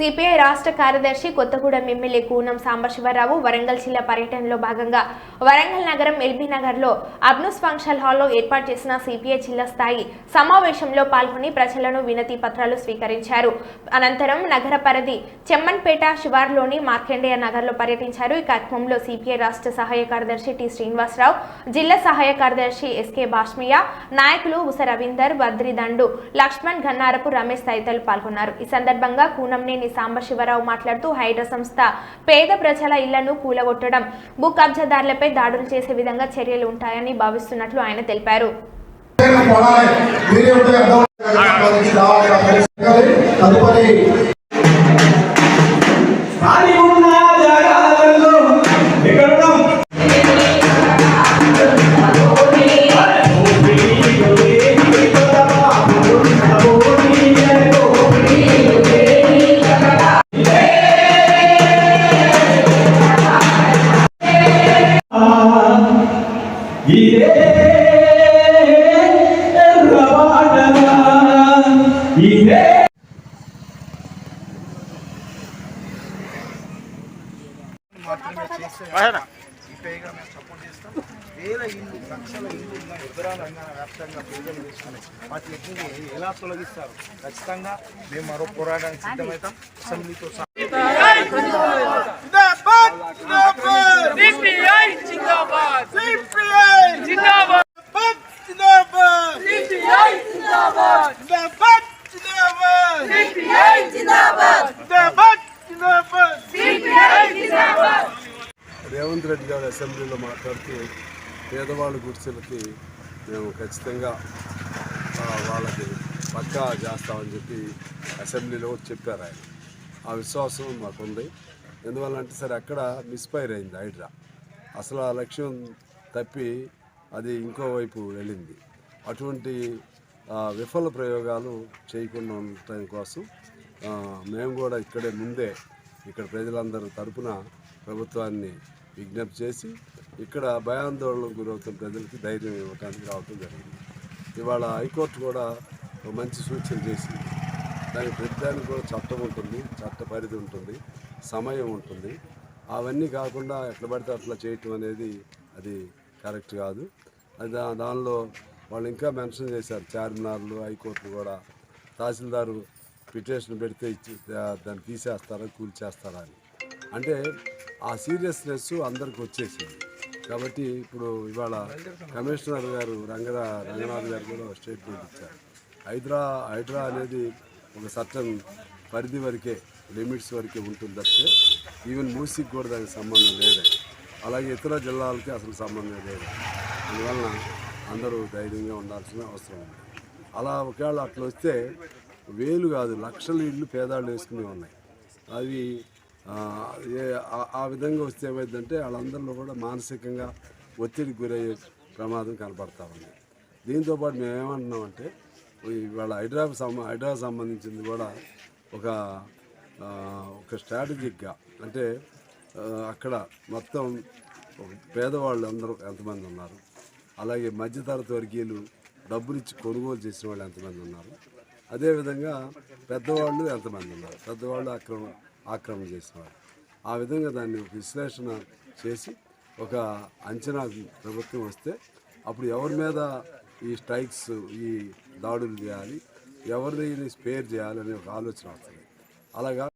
CPI రాష్ట్ర కార్యదర్శి Kothagudem MLA Koonam Sambasivarao Warangal జిల్లా పర్యటనలో భాగంగా వరంగల్ నగరం ఎల్బీ నగర్లో అబ్నుస్ ఫంక్షన్ హాల్లో ఏర్పాటు చేసిన సిపిఐ జిల్లా స్థాయి సమావేశంలో పాల్గొని ప్రజలను వినతి పత్రాలు స్వీకరించారు. అనంతరం నగర పరిధి చెమ్మన్పేట శివార్లోని మార్కండేయ నగర్లో పర్యటించారు. ఈ కార్యక్రమంలో సిపిఐ రాష్ట్ర సహాయ కార్యదర్శి టి శ్రీనివాసరావు జిల్లా సహాయ కార్యదర్శి ఎస్కే బాష్మియా నాయకులు ఉస రవీందర్ బద్రి దండు లక్ష్మణ్ గన్నారపు రమేష్ తదితరులు పాల్గొన్నారు. ఈ సందర్భంగా కూనంనేని సాంబశివరావు మాట్లాడుతూ హైడ్రా సంస్థ పేద ప్రజల ఇళ్ళను కూలగొట్టడం భూ కబ్జాదారులపై దాడులు చేసే విధంగా చర్యలు ఉంటాయని భావిస్తున్నట్లు ఆయన తెలిపారు. తదుపరి ఇదే ఇదే మేము సపోర్ట్ చేస్తాం వేల ఇల్లు లక్షల ఇల్లు ఉన్న వ్యాప్తంగా పేదలు వేసుకున్నాయి వాటి ఎలా తొలగిస్తారు ఖచ్చితంగా మేము మరో పోరాటానికి సిద్ధమవుతాం. అసెంబ్లీతో సహా సిపిఐ జిందాబాద్ సిపిఐ జిందాబాద్ జిందాబాద్ సిపిఐ జిందాబాద్ జిందాబాద్ జిందాబాద్ సిపిఐ జిందాబాద్ జిందాబాద్ జిందాబాద్ సిపిఐ జిందాబాద్ రేవంత్ రెడ్డి గారు అసెంబ్లీలో మాట్లాడుతూ పేదవాళ్ళ గుడిసెలకి మేము ఖచ్చితంగా ఆ, వాళ్ళకి పక్కా చేస్తామని చెప్పి అసెంబ్లీలో చెప్పారు ఆయన. ఆ విశ్వాసం మాకుంది. ఎందువల్ల అంటే సరే అక్కడ మిస్ఫైర్ అయింది హైడ్రా. అసలు ఆ లక్ష్యం తప్పి అది ఇంకోవైపు వెళ్ళింది. అటువంటి విఫల ప్రయోగాలు చేయకుండా ఉండటం కోసం మేము కూడా ఇక్కడే ముందే ఇక్కడ ప్రజలందరూ తరపున ప్రభుత్వాన్ని విజ్ఞప్తి చేసి ఇక్కడ భయాందోళనకు గురవుతున్న ప్రజలకి ధైర్యం ఇవ్వడానికి రావటం జరిగింది. ఇవాళ హైకోర్టు కూడా ఒక మంచి సూచన చేసింది. దానికి ప్రతిదానికి కూడా చట్టం ఉంటుంది చట్ట పరిధి ఉంటుంది సమయం ఉంటుంది. అవన్నీ కాకుండా ఎట్లా పడితే అట్లా చేయటం అనేది అది కరెక్ట్ కాదు. అది దా- దానిలో వాళ్ళు ఇంకా మెన్షన్ చేశారు చార్మినార్లు హైకోర్టులు కూడా. తహసీల్దారు పిటిషన్ పెడితే ఇచ్చి దాన్ని తీసేస్తారా కూల్చేస్తారా అని. అంటే ఆ సీరియస్నెస్ అందరికి వచ్చేసింది. కాబట్టి ఇప్పుడు ఇవాళ కమిషనర్ గారు రంగరా రంగనాథ్ గారు కూడా స్టేట్మెంట్ ఇచ్చారు. హైదరా హైడ్రా అనేది ఒక సర్టన్ పరిధి వరకే లిమిట్స్ వరకే ఉంటుంది తప్పితే ఈవెన్ మూసికి కూడా దానికి సంబంధం లేదు. అలాగే ఇతర జిల్లాలకి అసలు సంబంధం లేదు. అందువలన అందరూ ధైర్యంగా ఉండాల్సిన అవసరం ఉంది. అలా ఒకవేళ అట్లా వస్తే వేలు కాదు లక్షల ఇళ్ళు పేదాళ్ళు వేసుకునే ఉన్నాయి. అవి ఏ- ఆ- ఆ విధంగా వస్తే ఏమైందంటే వాళ్ళందరిలో కూడా మానసికంగా ఒత్తిడికి గురయ్యే ప్రమాదం కనపడతా ఉంది. దీంతోపాటు మేము ఏమంటున్నామంటే ఇవాళ హైదరాబాద్ సంబ హైడ్రాకు సంబంధించింది కూడా ఒక ఒక స్ట్రాటజిక్గా అంటే అక్కడ మొత్తం పేదవాళ్ళు అందరూ ఎంతమంది ఉన్నారు? అలాగే మధ్యతరగతి వర్గీయులు డబ్బునిచ్చి కొనుగోలు చేసిన వాళ్ళు ఎంతమంది ఉన్నారు? అదేవిధంగా పెద్దవాళ్ళు ఎంతమంది ఉన్నారు? పెద్దవాళ్ళు ఆక్రమ ఆక్రమణ చేసిన వాళ్ళు. ఆ విధంగా దాన్ని ఒక విశ్లేషణ చేసి ఒక అంచనా ప్రభుత్వం వస్తే అప్పుడు ఎవరి మీద ఈ స్ట్రైక్స్ ఈ దాడులు చేయాలి ఎవరిని స్పేర్ చేయాలి అనే ఒక ఆలోచన వస్తుంది. అలాగా